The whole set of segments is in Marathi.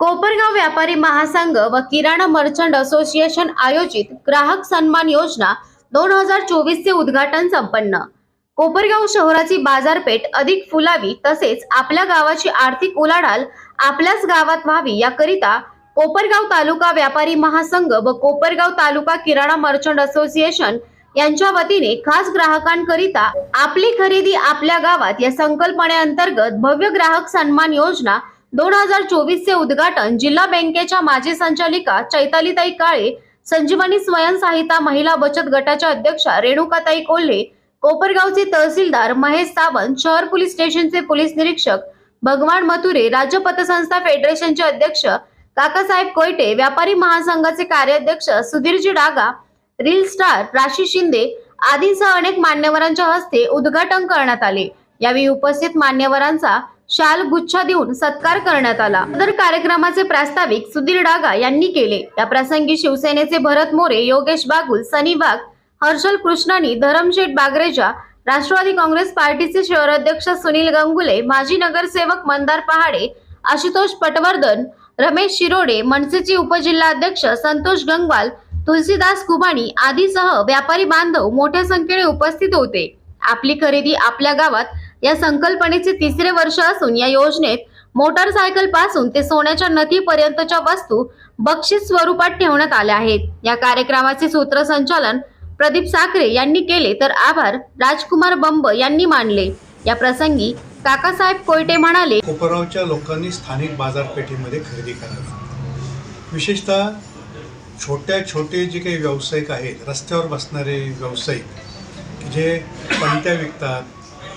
कोपरगाव व्यापारी महासंघ व किराणा मर्चंट असोसिएशन आयोजित ग्राहक सन्मान योजना दोन हजार चोवीस चे उद्घाटन संपन्न. कोपरगाव शहराची बाजारपेठ अधिक फुलावी तसेच आपल्या गावाची आर्थिक उलाढाल आपल्याच गावात व्हावी याकरिता कोपरगाव तालुका व्यापारी महासंघ व कोपरगाव तालुका किराणा मर्चंट असोसिएशन यांच्या वतीने खास ग्राहकांकरिता आपली खरेदी आपल्या गावात या संकल्पनेअंतर्गत भव्य ग्राहक सन्मान योजना दोन हजार चोवीस चे उद्घाटन जिल्हा बँकेच्या माजी संचालिका चैतालीताई काळे संजीवनी स्वयंसाहिता महिला बचत गटाच्या अध्यक्षा रेणुकाताई कोल्हे कोपरगावचे तहसीलदार महेश सावंत शहर पोलीस स्टेशनचे पोलीस निरीक्षक भगवान मथुरे राज्य पतसंस्था फेडरेशनचे अध्यक्ष काकासाहेब कोयटे व्यापारी महासंघाचे कार्याध्यक्ष सुधीरजी डागा रील स्टार राशी शिंदे आदींसह अनेक मान्यवरांच्या हस्ते उद्घाटन करण्यात आले. यावेळी उपस्थित मान्यवरांचा शाल गुच्छा देऊन सत्कार करण्यात आला. सदर कार्यक्रमाचे प्रास्ताविक सुधीर डागा यांनी केले. या प्रसंगी शिवसेनेचे भरत मोरे योगेश बागुल सनी वाघ हर्षल कृष्णानी धरमशेठ बागरेजा राष्ट्रवादी काँग्रेस पार्टीचे शहर अध्यक्ष सुनील गंगुले माजी नगरसेवक मंदार पहाडे आशुतोष पटवर्धन रमेश शिरोडे मनसेचे उपजिल्हाध्यक्ष संतोष गंगवाल तुलसीदास कुबाणी आदीसह व्यापारी बांधव मोठ्या संख्येने उपस्थित होते. आपली खरेदी आपल्या गावात या संकल्पनेचे तिसरे वर्ष असून या योजनेत मोटारसायकलपासून ते सोन्याच्या नथीपर्यंतच्या वस्तू बक्षीस स्वरूपात ठेवण्यात आल्या आहेत. या कार्यक्रमाचे सूत्रसंचालन प्रदीप साखरे यांनी केले तर आभार राजकुमार बंब यांनी मानले. या प्रसंगी काकासाहेब कोयटे म्हणाले कोपरावच्या लोकांनी स्थानिक बाजारपेठेमध्ये खरेदी करावी. विशेषतः छोट्या छोटे जे काही व्यावसायिक आहेत रस्त्यावर बसणारे व्यावसायिक जे पणत्या विकतात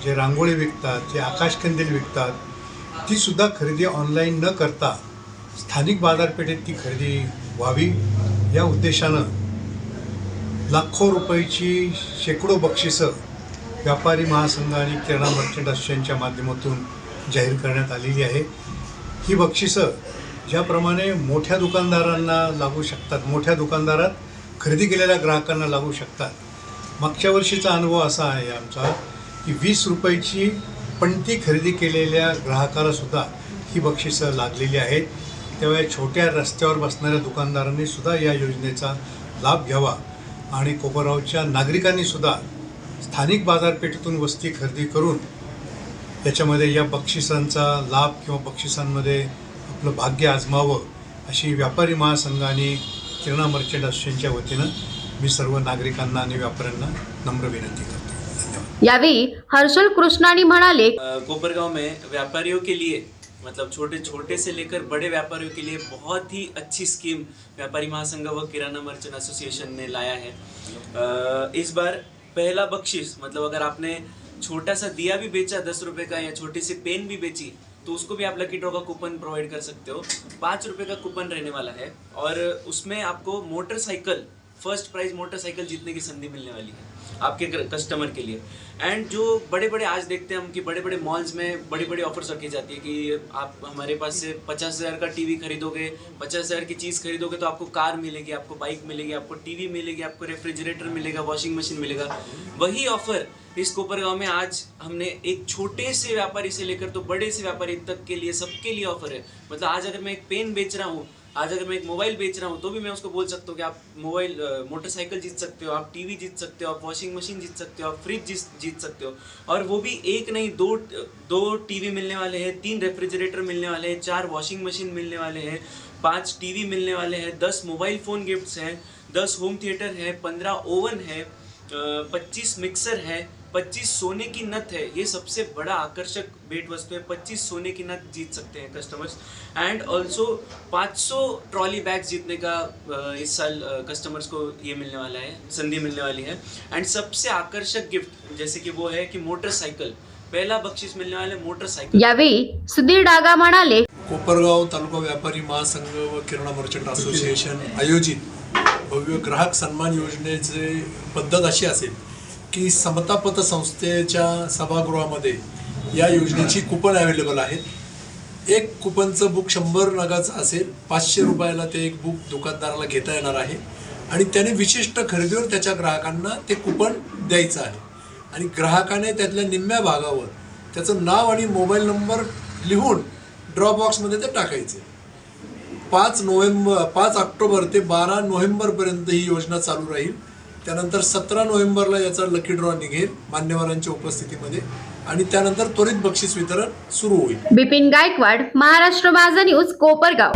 जे रांगोळी विकतात जे आकाशकंदील विकतात ती सुद्धा खरेदी ऑनलाईन न करता स्थानिक बाजारपेठेत ती खरेदी व्हावी. या उद्देशानं लाखो रुपयाची शेकडो बक्षिसं व्यापारी महासंघ आणि किराणा मर्चंट असोसिएशनच्या माध्यमातून जाहीर करण्यात आलेली आहे. ही बक्षिसं ज्याप्रमाणे मोठ्या दुकानदारांना लागू शकतात मोठ्या दुकानदारात खरेदी केलेल्या ग्राहकांना लागू शकतात. मागच्या वर्षीचा अनुभव असा आहे आमचा. की वीस रुपयाची पणती खरेदी केलेल्या ग्राहकाला सुद्धा ही बक्षिसं लागलेली आहेत. त्यामुळे छोट्या रस्त्यावर बसणाऱ्या दुकानदारांनी सुद्धा या योजनेचा लाभ घ्यावा आणि कोपरगावच्या नागरिकांनी सुद्धा स्थानिक बाजारपेठेतून वस्ती खरेदी करून त्याच्यामध्ये या बक्षिसांचा लाभ किंवा बक्षिसांमध्ये आपलं भाग्य आजमावं अशी व्यापारी महासंघाने किराणा मर्चंट असोसिएशनच्या वतीनं मी सर्व नागरिकांना आणि व्यापाऱ्यांना नम्र विनंती करतो. यावेळी हर्षल कृष्णानी म्हणाले कोपरगांव में व्यापारियों के लिए मतलब छोटे छोटे से लेकर बड़े व्यापारियों के लिए बहुत ही अच्छी स्कीम व्यापारी महासंघ व किराना मर्चेंट एसोसिएशन ने लाया है। इस बार पहला बख्शिश मतलब अगर आपने छोटा सा दिया भी बेचा, दस रुपए का या छोटी सी पेन भी बेची तो उसको भी आप लकी ड्रॉ का कूपन प्रोवाइड कर सकते हो। पाँच रुपए का कूपन रहने वाला है और उसमें आपको मोटरसाइकिल फ़र्स्ट प्राइज मोटरसाइकिल जीतने की संधि मिलने वाली है आपके कस्टमर के लिए। एंड जो बड़े बड़े आज देखते हैं हम कि बड़े बड़े मॉल्स में बड़ी बड़ी ऑफर्स रखी जाती है कि आप हमारे पास से पचास हज़ार का टीवी खरीदोगे, पचास हज़ार की चीज़ खरीदोगे तो आपको कार मिलेगी, आपको बाइक मिलेगी, आपको टीवी मिलेगी, आपको रेफ्रिजरेटर मिलेगा वॉशिंग मशीन मिलेगा। वही ऑफ़र इस कोपरगांव में आज हमने एक छोटे से व्यापारी से लेकर तो बड़े से व्यापारी तक के लिए सबके लिए ऑफ़र है। मतलब आज अगर मैं एक पेन बेच रहा हूँ आज अगर मैं एक मोबाइल बेच रहा हूँ तो भी मैं उसको बोल सकता हूँ कि आप मोबाइल मोटरसाइकिल जीत सकते हो, आप टीवी जीत सकते हो, आप वॉशिंग मशीन जीत सकते हो, आप फ्रिज जीत जीत सकते हो। और वो भी एक नहीं, दो दो टीवी मिलने वाले हैं, तीन रेफ्रिजरेटर मिलने वाले हैं, चार वॉशिंग मशीन मिलने वाले हैं, पाँच टीवी मिलने वाले हैं, दस मोबाइल फ़ोन गिफ्ट्स हैं, दस होम थिएटर है, पंद्रह ओवन है पच्चीस मिक्सर है पच्चीस सोने की नथ है ये सबसे बड़ा आकर्षक भेंट वस्तु है। पच्चीस सोने की नथ जीत सकते हैं customers and also 500 trolley bags जीतने का इस साल कस्टमर्स को ये मिलने वाला है संधि मिलने वाली है। एंड सबसे आकर्षक गिफ्ट जैसे कि वो है कि मोटरसाइकिल पहला बख्शिश मिलने वाला है मोटरसाइकिल यावेळी सुधीर डागा म्हणाले कोपरगाव तालुका व्यापारी महासंघ व किराणा मर्चंट असोसिएशन आयोजित भव्य ग्राहक सन्मान योजनेचे पद्धत अशी असेल की समता पतसंस्थेच्या सभागृहामध्ये या योजनेची कुपन अवेलेबल आहेत. एक कुपनचं बुक शंभर नगाचं असेल पाचशे रुपयाला ते एक बुक दुकानदाराला घेता येणार आहे. आणि त्याने विशिष्ट खरेदीवर त्याच्या ग्राहकांना ते कुपन द्यायचं आहे. आणि ग्राहकाने त्यातल्या निम्म्या भागावर त्याचं नाव आणि मोबाईल नंबर लिहून ड्रॉपबॉक्समध्ये ते टाकायचे. पाच नोव्हेंबर पाच ऑक्टोबर ते बारा नोव्हेंबरपर्यंत ही योजना चालू राहील. त्यानंतर सतरा नोव्हेंबरला याचा लकी ड्रॉ निघेल मान्यवरांच्या उपस्थितीमध्ये. आणि त्यानंतर त्वरित बक्षीस वितरण सुरू होईल. बिपिन गायकवाड महाराष्ट्र माझा न्यूज कोपरगाव.